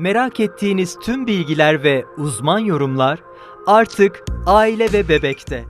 Merak ettiğiniz tüm bilgiler ve uzman yorumlar artık aile ve bebekte.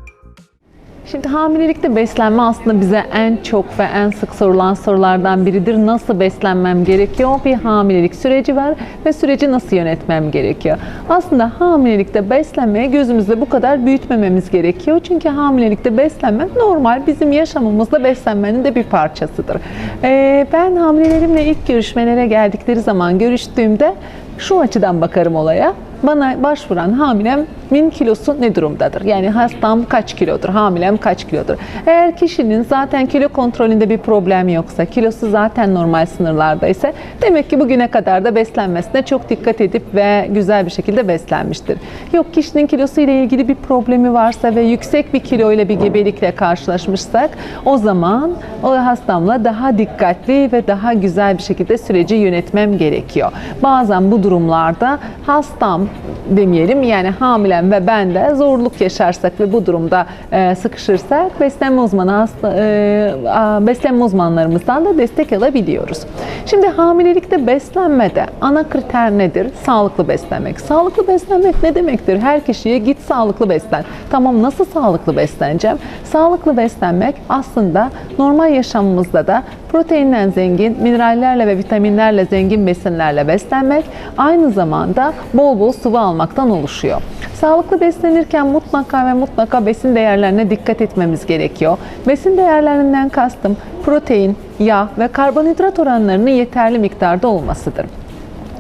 Şimdi hamilelikte beslenme aslında bize en çok ve en sık sorulan sorulardan biridir. Nasıl beslenmem gerekiyor? Bir hamilelik süreci var ve süreci nasıl yönetmem gerekiyor? Aslında hamilelikte beslenmeye gözümüzde bu kadar büyütmememiz gerekiyor. Çünkü hamilelikte beslenmek normal bizim yaşamımızda beslenmenin de bir parçasıdır. Ee, ben hamilelerimle ilk görüşmelere geldikleri zaman görüştüğümde şu açıdan bakarım olaya. Bana başvuran hamilemin kilosu ne durumdadır? Yani hastam kaç kilodur, hamilem kaç kilodur? Eğer kişinin zaten kilo kontrolünde bir problem yoksa, kilosu zaten normal sınırlarda ise demek ki bugüne kadar da beslenmesine çok dikkat edip ve güzel bir şekilde beslenmiştir. Yok kişinin kilosu ile ilgili bir problemi varsa ve yüksek bir kilo ile bir gebelikle karşılaşmışsak o zaman o hastamla daha dikkatli ve daha güzel bir şekilde süreci yönetmem gerekiyor. Bazen bu durumlarda hastam demeyelim yani hamilem ve ben de zorluk yaşarsak ve bu durumda e, sıkışırsak beslenme uzmanı hasta, e, beslenme uzmanlarımızdan da destek alabiliyoruz. Şimdi hamilelikte beslenmede ana kriter nedir? Sağlıklı beslenmek. Sağlıklı beslenmek ne demektir? Her kişiye git sağlıklı beslen. Tamam nasıl sağlıklı besleneceğim? Sağlıklı beslenmek aslında normal yaşamımızda da proteinden zengin, minerallerle ve vitaminlerle zengin besinlerle beslenmek aynı zamanda bol bol sıvı almaktan oluşuyor. Sağlıklı beslenirken mutlaka ve mutlaka besin değerlerine dikkat etmemiz gerekiyor. Besin değerlerinden kastım protein, yağ ve karbonhidrat oranlarının yeterli miktarda olmasıdır.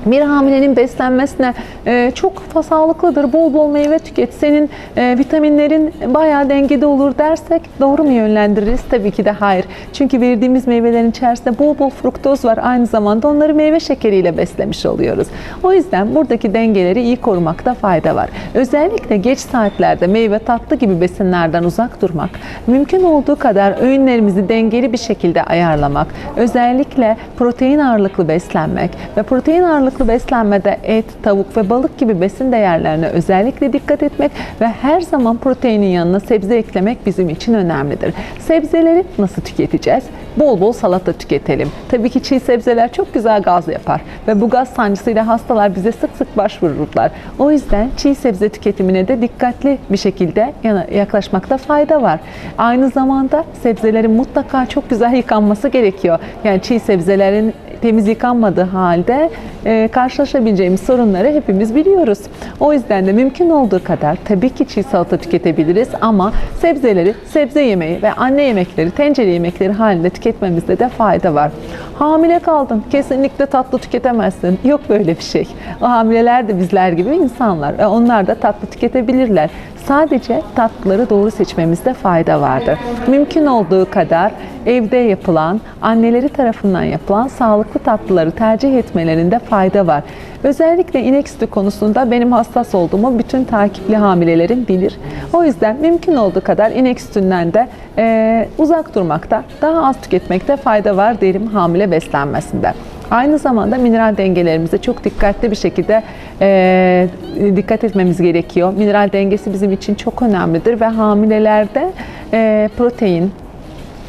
Bir hamilenin beslenmesine e, çok sağlıklıdır, bol bol meyve tüket, senin e, vitaminlerin bayağı dengede olur dersek doğru mu yönlendiririz? Tabii ki de hayır. Çünkü verdiğimiz meyvelerin içerisinde bol bol fruktoz var. Aynı zamanda onları meyve şekeriyle beslemiş oluyoruz. O yüzden buradaki dengeleri iyi korumakta fayda var. Özellikle geç saatlerde meyve tatlı gibi besinlerden uzak durmak, mümkün olduğu kadar öğünlerimizi dengeli bir şekilde ayarlamak, özellikle protein ağırlıklı beslenmek ve protein ağırlıklı beslenmede et, tavuk ve balık gibi besin değerlerine özellikle dikkat etmek ve her zaman proteinin yanına sebze eklemek bizim için önemlidir. Sebzeleri nasıl tüketeceğiz? Bol bol salata tüketelim. Tabii ki çiğ sebzeler çok güzel gaz yapar ve bu gaz sancısıyla hastalar bize sık sık başvururlar. O yüzden çiğ sebze tüketimine de dikkatli bir şekilde yaklaşmakta fayda var. Aynı zamanda sebzelerin mutlaka çok güzel yıkanması gerekiyor. Yani çiğ sebzelerin temiz yıkanmadığı halde e, karşılaşabileceğimiz sorunları hepimiz biliyoruz. O yüzden de mümkün olduğu kadar tabii ki çiğ salata tüketebiliriz ama sebzeleri sebze yemeği ve anne yemekleri, tencere yemekleri halinde tüketmemizde de fayda var. Hamile kaldın, kesinlikle tatlı tüketemezsin. Yok böyle bir şey. O hamileler de bizler gibi insanlar ve onlar da tatlı tüketebilirler. Sadece tatlıları doğru seçmemizde fayda vardır. Mümkün olduğu kadar evde yapılan, anneleri tarafından yapılan sağlıklı tatlıları tercih etmelerinde fayda var. Özellikle inek sütü konusunda benim hassas olduğumu bütün takipli hamilelerim bilir. O yüzden mümkün olduğu kadar inek sütünden de eee, uzak durmakta, daha az tüketmekte fayda var derim hamile beslenmesinde. Aynı zamanda mineral dengelerimize çok dikkatli bir şekilde eee, dikkat etmemiz gerekiyor. Mineral dengesi bizim için çok önemlidir ve hamilelerde eee, protein,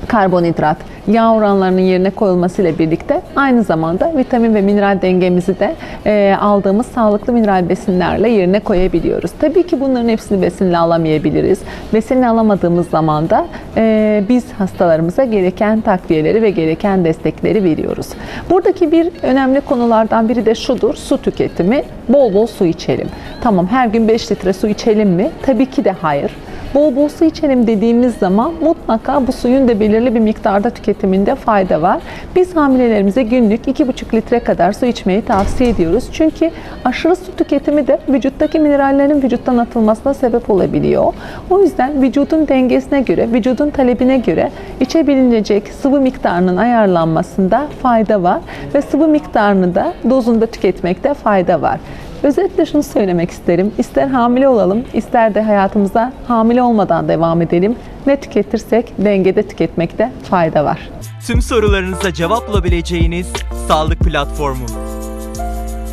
karbonhidrat, yağ oranlarının yerine koyulmasıyla birlikte aynı zamanda vitamin ve mineral dengemizi de e, aldığımız sağlıklı mineral besinlerle yerine koyabiliyoruz. Tabii ki bunların hepsini besinle alamayabiliriz. Besinle alamadığımız zaman da e, biz hastalarımıza gereken takviyeleri ve gereken destekleri veriyoruz. Buradaki bir önemli konulardan biri de şudur, su tüketimi. Bol bol su içelim. Tamam her gün 5 litre su içelim mi? Tabii ki de hayır. Bol bol su içelim dediğimiz zaman mutlaka bu suyun da belirli bir miktarda tüketiminde fayda var. Biz hamilelerimize günlük 2,5 litre kadar su içmeyi tavsiye ediyoruz. Çünkü aşırı su tüketimi de vücuttaki minerallerin vücuttan atılmasına sebep olabiliyor. O yüzden vücudun dengesine göre, vücudun talebine göre içebilecek sıvı miktarının ayarlanmasında fayda var ve sıvı miktarını da dozunda tüketmekte fayda var. Özetle şunu söylemek isterim. İster hamile olalım, ister de hayatımıza hamile olmadan devam edelim. Ne tüketirsek dengede tüketmekte fayda var. Tüm sorularınıza cevap bulabileceğiniz sağlık platformu.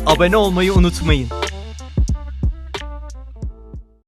Abone olmayı unutmayın.